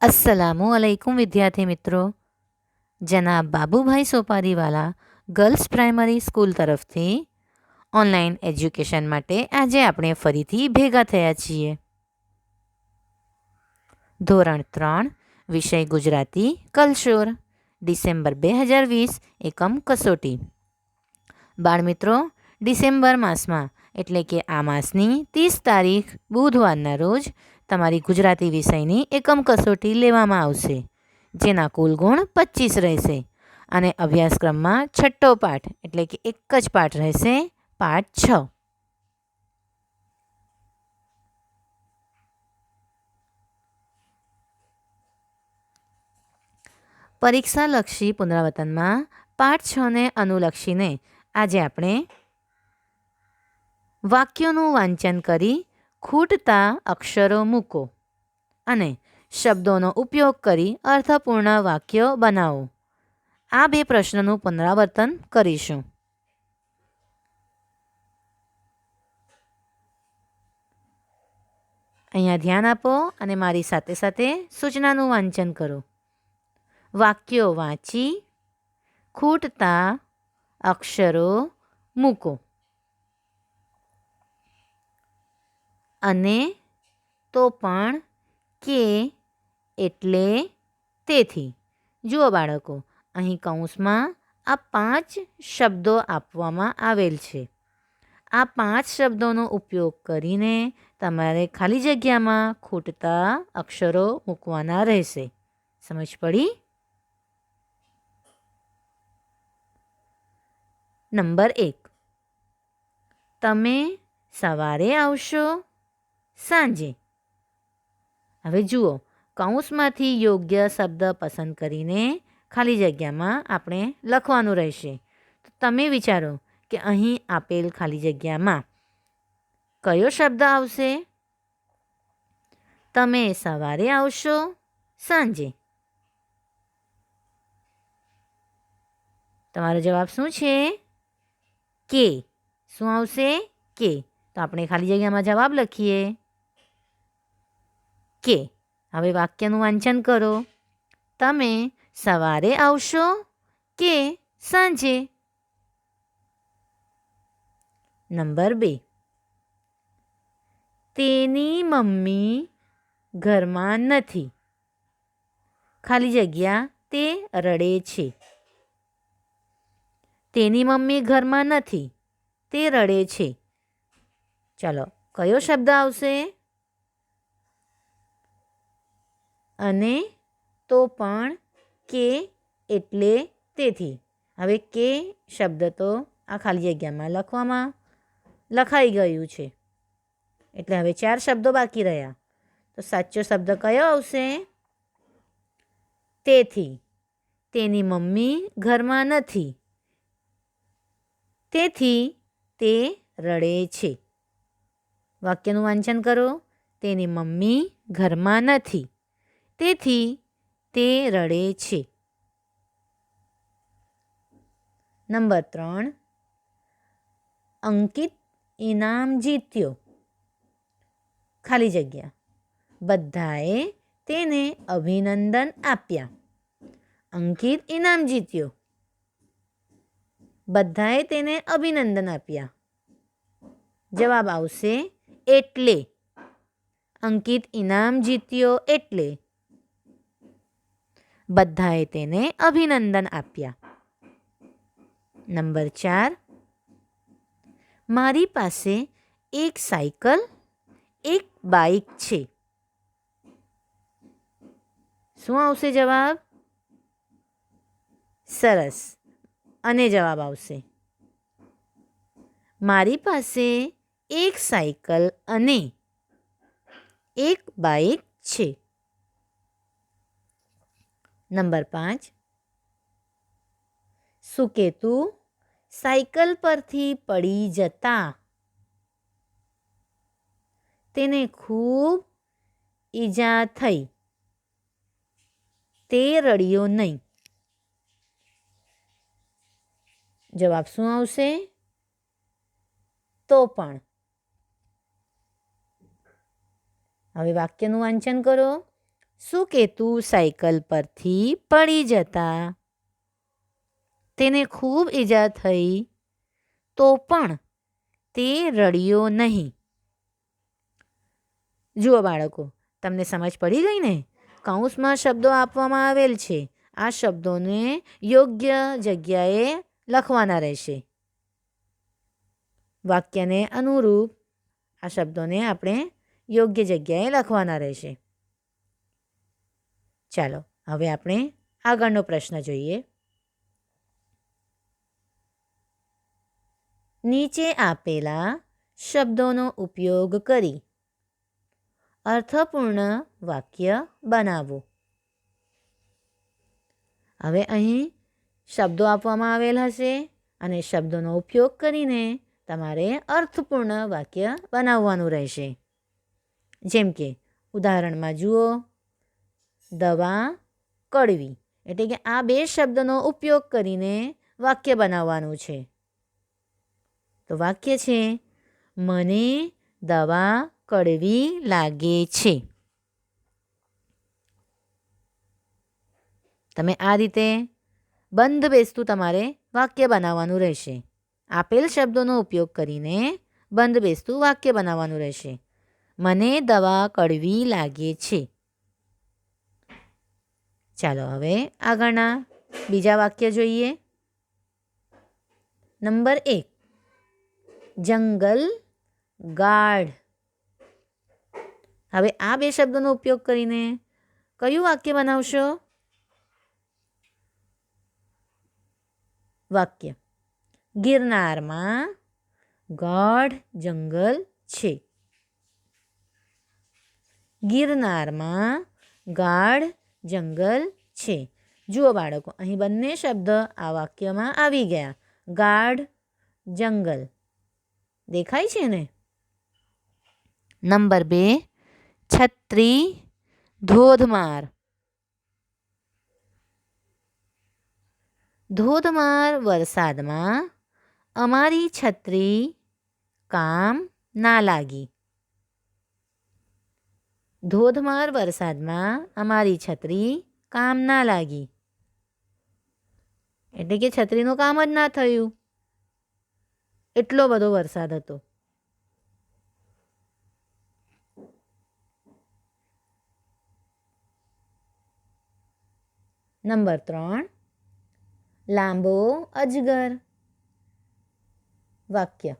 અસલામુ અલૈકુમ વિદ્યાર્થી મિત્રો. જનાબ Babubhai Sopariwala girls primary school તરફથી ઓનલાઈન એજ્યુકેશન માટે આજે આપણે ફરીથી ભેગા થયા છીએ. ધોરણ ત્રણ, વિષય ગુજરાતી, કલશોર, ડિસેમ્બર બે હજાર વીસ, એકમ કસોટી. બાળમિત્રો ડિસેમ્બર માસમાં, એટલે કે આ માસની ત્રીસ તારીખ, બુધવારના રોજ તમારી ગુજરાતી વિષયની એકમ કસોટી લેવામાં આવશે, જેના કુલ ગુણ પચીસ રહેશે અને અભ્યાસક્રમમાં છઠ્ઠો પાઠ એટલે કે એક જ પાઠ રહેશે, પાઠ છ. પરીક્ષાલક્ષી પુનરાવર્તનમાં પાઠ છને અનુલક્ષીને આજે આપણે વાક્યોનું વાંચન કરી ખૂટતા અક્ષરો મૂકો અને શબ્દોનો ઉપયોગ કરી અર્થપૂર્ણ વાક્યો બનાવો. આ બે પ્રશ્નનું પુનરાવર્તન કરીશું. અહીંયા ધ્યાન આપો અને મારી સાથે સાથે સૂચનાનું વાંચન કરો. વાક્યો વાંચી, ખૂટતા અક્ષરો મૂકો. અને તો પણ કે એટલે તેથી. જુઓ બાળકો, અહીં કૌંસમાં આ પાંચ શબ્દો આપવામાં આવેલ છે. આ પાંચ શબ્દોનો ઉપયોગ કરીને તમારે ખાલી જગ્યામાં ખૂટતા અક્ષરો મૂકવાના રહેશે. સમજ પડી? નંબર એક. તમે સવારે આવશો સાંજે. હવે જુઓ, કૌંસમાંથી યોગ્ય શબ્દ પસંદ કરીને ખાલી જગ્યામાં આપણે લખવાનું રહેશે. તો તમે વિચારો કે અહીં આપેલ ખાલી જગ્યામાં કયો શબ્દ આવશે? તમે સવારે આવશો, સાંજે. તમારો જવાબ શું છે? કે. શું આવશે? કે. તો આપણે ખાલી જગ્યામાં જવાબ લખીએ. કે હવે વાક્યનું વાંચન કરો. તમે સવારે આવશો કે સાંજે? નંબર બે. તેની મમ્મી ઘરમાં નથી. ખાલી જગ્યા તે રડે છે. તેની મમ્મી ઘરમાં નથી. તે રડે છે. ચાલો, કયો શબ્દ આવશે? અને તો પણ કે એટલે તેથી. હવે કે શબ્દ તો આ ખાલી જગ્યામાં લખવામાં લખાઈ ગયું છે. એટલે હવે ચાર શબ્દો બાકી રહ્યા. તો સાચો શબ્દ કયો આવશે? તેથી. તેની મમ્મી ઘરમાં નથી. તેથી તે રડે છે. વાક્યનું વાંચન કરો. તેની મમ્મી ઘરમાં નથી. તેથી તે રડે છે. નંબર ત્રણ. અંકિત ઇનામ જીત્યો. ખાલી જગ્યા. બધાએ તેને અભિનંદન આપ્યા. અંકિત ઇનામ જીત્યો. બધાએ તેને અભિનંદન આપ્યા. જવાબ આવશે એટલે. અંકિત ઇનામ જીત્યો એટલે. બધાએ તેને અભિનંદન આપ્યા. નંબર ચાર. મારી પાસે એક સાયકલ, એક બાઇક છે. શું આવશે જવાબ? સરસ. અને જવાબ આવશે. મારી પાસે એક સાયકલ અને એક બાઇક છે. નંબર પાંચ. સુકેતુ સાયકલ પરથી પડી જતા. તેને ખૂબ ઈજા થઈ. તે રડ્યો નહીં. જવાબ શું આવશે? તો પણ. હવે વાક્યનું વાંચન કરો. શું કેતુ સાયકલ પરથી પડી જતા? તેને ખૂબ ઈજા થઈ, તો પણ તે રડ્યો નહીં. જુઓ બાળકો, તમને સમજ પડી ગઈ ને? કૌંસમાં શબ્દો આપવામાં આવેલ છે. આ શબ્દોને યોગ્ય જગ્યાએ લખવાના રહેશે. વાક્યને અનુરૂપ આ શબ્દોને આપણે યોગ્ય જગ્યાએ લખવાના રહેશે. ચાલો, હવે આપણે આગળનો પ્રશ્ન જોઈએ. નીચે આપેલા શબ્દોનો ઉપયોગ કરી અર્થપૂર્ણ વાક્ય બનાવો. હવે અહીં શબ્દો આપવામાં આવેલ હશે અને શબ્દોનો ઉપયોગ કરીને તમારે અર્થપૂર્ણ વાક્ય બનાવવાનું રહેશે. જેમ કે, ઉદાહરણમાં જુઓ દવા કડવી. એટલે કે આ બે શબ્દનો ઉપયોગ કરીને વાક્ય બનાવવાનું છે. તો વાક્ય છે, મને દવા કડવી લાગે છે. તમે આ રીતે બંધ બેસતું તમારે વાક્ય બનાવવાનું રહેશે. આપેલ શબ્દોનો ઉપયોગ કરીને બંધ બેસતું વાક્ય બનાવવાનું રહેશે. મને દવા કડવી લાગે છે. ચાલો હવે આગળના બીજા વાક્ય જોઈએ. નંબર એક. જંગલ, ગાઢ. હવે આ બે શબ્દોનો ઉપયોગ કરીને કયું વાક્ય બનાવશો? વાક્ય. ગિરનારમાં ગાઢ જંગલ છે. ગિરનારમાં ગાઢ જંગલ છે. જુઓ બાળકો, અહીં બંને શબ્દ આ વાક્યમાં આવી ગયા. ગાઢ જંગલ. દેખાય છે ને? નંબર બે, છત્રી ધોધમાર. ધોધમાર વરસાદમાં અમારી છત્રી કામ ના લાગી. ધોધમાર વરસાદમાં અમારી છત્રી કામ ના લાગી. એટલે કે છત્રીનું કામ જ ના થયું. એટલો બધો વરસાદ હતો. નંબર ત્રણ, લાંબો અજગર. વાક્ય,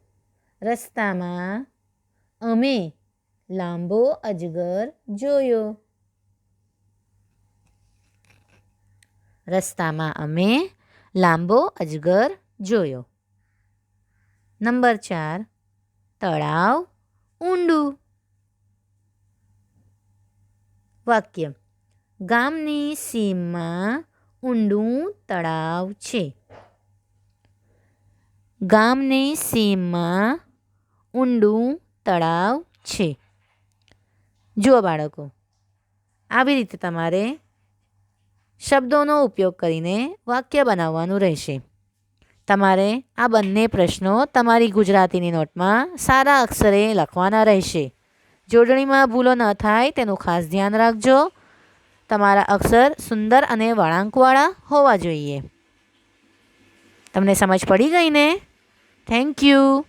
રસ્તામાં અમે લાંબો અજગર જોયો. રસ્તામાં અમે લાંબો અજગર જોયો. નંબર ચાર, તળાવ ઊંડું. વાક્ય, ગામની સીમમાં ઊંડું તળાવ છે. ગામની સીમમાં ઊંડું તળાવ છે. જુઓ બાળકો, આવી રીતે તમારે શબ્દોનો ઉપયોગ કરીને વાક્ય બનાવવાનું રહેશે. તમારે આ બંને પ્રશ્નો તમારી ગુજરાતીની નોટમાં સારા અક્ષરે લખવાના રહેશે. જોડણીમાં ભૂલો ન થાય, તેનું ખાસ ધ્યાન રાખજો. તમારા અક્ષર સુંદર અને વળાંકવાળા હોવા જોઈએ. તમને સમજ પડી ગઈ ને? Thank you